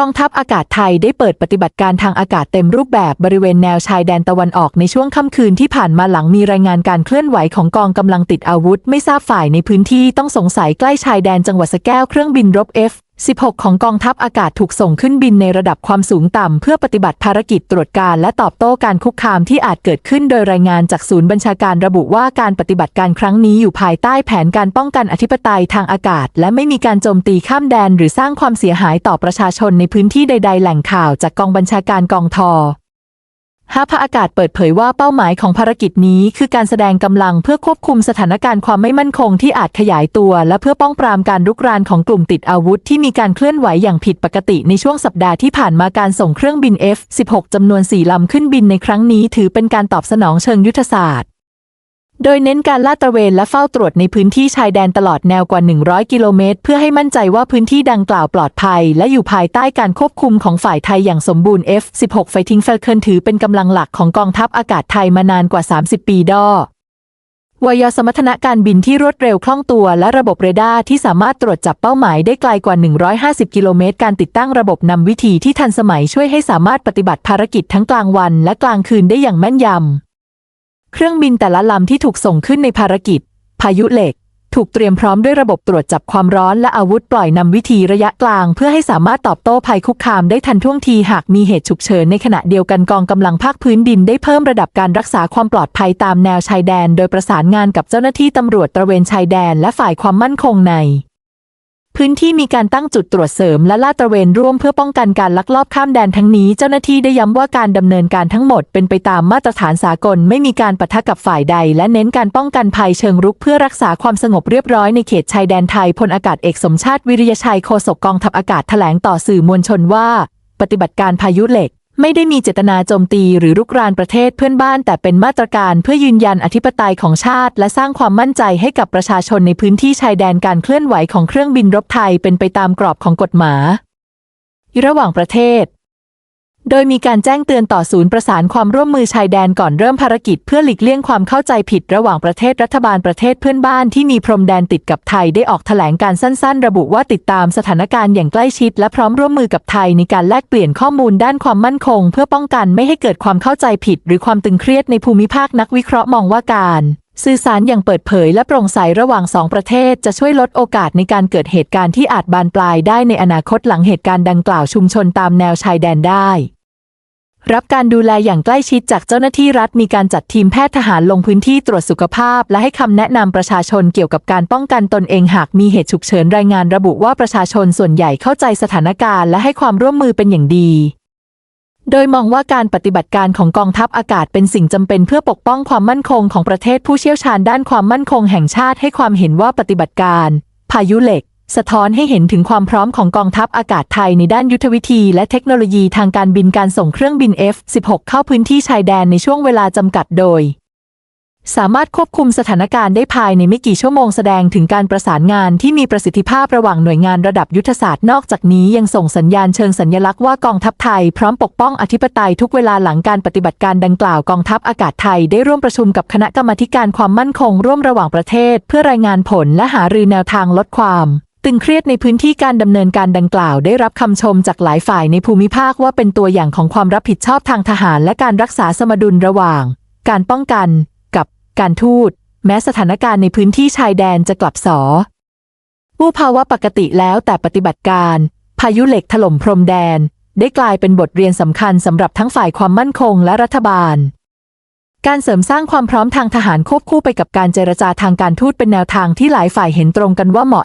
กองทัพอากาศไทยได้เปิดปฏิบัติการทางอากาศเต็มรูปแบบบริเวณแนวชายแดนตะวันออกในช่วงค่ำคืนที่ผ่านมาหลังมีรายงานการเคลื่อนไหวของกองกำลังติดอาวุธ ไม่ทราบฝ่ายในพื้นที่ต้องสงสัยใกล้ชายแดนจังหวัดสแก้วเครื่องบินรบ F 16 ของกองทัพอากาศถูกส่งขึ้นบินในระดับความสูงต่ำ เพื่อปฏิบัติภารกิจตรวจการและตอบโต้การคุกคามที่อาจเกิดขึ้นโดยรายงานจากศูนย์บัญชาการระบุว่าการปฏิบัติการครั้งนี้อยู่ภายใต้แผนการป้องกันอธิปไตยทางอากาศ และไม่มีการโจมตีข้ามแดน หรือสร้างความเสียหายต่อประชาชนในพื้นที่ใด ๆ แหล่งข่าวจากกองบัญชาการกองท อฮาพอากาศเปิดเผยว่าเป้าหมายของภารกิจนี้ คือการแสดงกำลังเพื่อควบคุมสถานการณ์ความไม่มั่นคงที่อาจขยายตัว และเพื่อป้องปรามการรุกรานของกลุ่มติดอาวุธที่มีการเคลื่อนไหวอย่างผิดปกติในช่วงสัปดาห์ที่ผ่านมาการส่งเครื่องบิน F-16 จำนวน 4 ลำขึ้นบินในครั้งนี้ ถือเป็นการตอบสนองเชิงยุทธศาสตร์ โดยเน้นการลาดตระเวนและเฝ้าตรวจในพื้นที่ชายแดนตลอดแนวกว่า 100 กิโลเมตร เพื่อให้มั่นใจว่าพื้นที่ดังกล่าวปลอดภัย และอยู่ภายใต้การควบคุมของฝ่ายไทยอย่างสมบูรณ์ F-16 Fighting Falcon ถือเป็นกำลังหลักของกองทัพอากาศไทยมานานกว่า 30 ปีดอวยสมรรถนะการบินที่รวดเร็วคล่องตัวและระบบเรดาร์ที่สามารถตรวจจับเป้าหมายได้ไกลกว่า 150 กิโลเมตร การติดตั้งระบบนำวิธีที่ทันสมัยช่วยให้สามารถปฏิบัติภารกิจทั้งกลางวันและกลางคืนได้อย่างแม่นยำ เครื่องบินแต่ละลำที่ถูกส่งขึ้นในภารกิจ พายุเหล็ก ถูกเตรียมพร้อมด้วยระบบตรวจจับความร้อนและอาวุธปล่อยนำวิธีระยะกลาง เพื่อให้สามารถตอบโต้ภัยคุกคามได้ทันท่วงทีหากมีเหตุฉุกเฉินในขณะเดียวกันกองกำลังภาคพื้นดินได้เพิ่มระดับการรักษาความปลอดภัยตามแนวชายแดน โดยประสานงานกับเจ้าหน้าที่ตำรวจตระเวนชายแดน และฝ่ายความมั่นคงใน พื้นที่มีการตั้งจุดตรวจเสริมและลาดตระเวนร่วมเพื่อป้องกันการลักลอบข้ามแดนทั้งนี้ เจ้าหน้าที่ได้ย้ำว่าการดำเนินการทั้งหมดเป็นไปตามมาตรฐานสากลไม่มีการปะทะกับฝ่ายใด และเน้นการป้องกันภัยเชิงรุกเพื่อรักษาความสงบเรียบร้อยในเขตชายแดนไทยพลอากาศเอกสมชาติวิริยชัยโฆษกกองทัพอากาศแถลงต่อสื่อมวลชนว่า ปฏิบัติการพายุเหล็ก ไม่ได้มีเจตนาโจมตีหรือรุกรานประเทศเพื่อนบ้าน แต่เป็นมาตรการเพื่อยืนยันอธิปไตยของชาติ และสร้างความมั่นใจให้กับประชาชนในพื้นที่ชายแดนการเคลื่อนไหวของเครื่องบินรบไทยเป็นไปตามกรอบของกฎหมายระหว่างประเทศ โดยมีการแจ้งเตือนต่อศูนย์ประสานความร่วมมือชายแดนก่อนเริ่มภารกิจเพื่อหลีกเลี่ยงความเข้าใจผิดระหว่างประเทศรัฐบาลประเทศเพื่อนบ้านที่มีพรมแดนติดกับไทยได้ออกแถลงการสั้น ๆ ระบุว่าติดตามสถานการณ์อย่างใกล้ชิด และพร้อมร่วมมือกับไทยในการแลกเปลี่ยนข้อมูลด้านความมั่นคง เพื่อป้องกันไม่ให้เกิดความเข้าใจผิด หรือความตึงเครียดในภูมิภาคนักวิเคราะห์มองว่าการสื่อสารอย่างเปิดเผยและโปร่งใสระหว่างสองประเทศจะช่วยลดโอกาสในการเกิดเหตุการณ์ที่อาจบานปลายได้ในอนาคตหลังเหตุการณ์ดังกล่าวชุมชนตามแนวชายแดนได้ รับการดูแลอย่างใกล้ชิดจากเจ้าหน้าที่รัฐมีการจัดทีมแพทย์ทหารลงพื้นที่ตรวจสุขภาพ และให้คำแนะนำประชาชนเกี่ยวกับการป้องกันตนเองหากมีเหตุฉุกเฉินรายงานระบุว่าประชาชนส่วนใหญ่เข้าใจสถานการณ์และให้ความร่วมมือเป็นอย่างดีโดยมองว่าการปฏิบัติการของกองทัพอากาศเป็นสิ่งจำเป็นเพื่อปกป้องความมั่นคงของประเทศผู้เชี่ยวชาญด้านความมั่นคงแห่งชาติให้ความเห็นว่าปฏิบัติการ พายุเหล็ก สะท้อนให้เห็นถึงความพร้อมของกองทัพอากาศไทยในด้านยุทธวิธีและเทคโนโลยีทางการบินการส่งเครื่องบิน F-16 เข้าพื้นที่ชายแดนในช่วงเวลาจำกัดโดย สามารถควบคุมสถานการณ์ได้ภายในไม่กี่ชั่วโมงแสดงถึงการประสานงานที่มีประสิทธิภาพระหว่างหน่วยงานระดับยุทธศาสตร์นอกจากนี้ยังส่งสัญญาณเชิงสัญลักษณ์ว่ากองทัพไทยพร้อมปกป้องอธิปไตยทุกเวลาหลังการปฏิบัติการดังกล่าวกองทัพอากาศไทยได้ร่วมประชุมกับคณะกรรมาการความมั่นคงร่วมระหว่างประเทศ เพื่อรายงานผลและหารือแนวทางลดความ ตึงเครียดในพื้นที่การดำเนินการดังกล่าว ได้รับคำชมจากหลายฝ่ายในภูมิภาคว่าเป็นตัวอย่างของความรับผิดชอบทางทหารและการรักษาสมดุลระหว่าง การป้องกันกับการทูตแม้สถานการณ์ในพื้นที่ชายแดนจะกลับสอผู้ภาวะปกติแล้วแต่ปฏิบัติการ พายุเหล็กถล่มพรมแดน ได้กลายเป็นบทเรียนสำคัญสำหรับทั้งฝ่ายความมั่นคงและรัฐบาล การเสริมสร้างความพร้อมทางทหารควบคู่ไปกับการเจรจาทางการทูตเป็นแนวทางที่หลายฝ่ายเห็นตรงกันว่าเหมาะ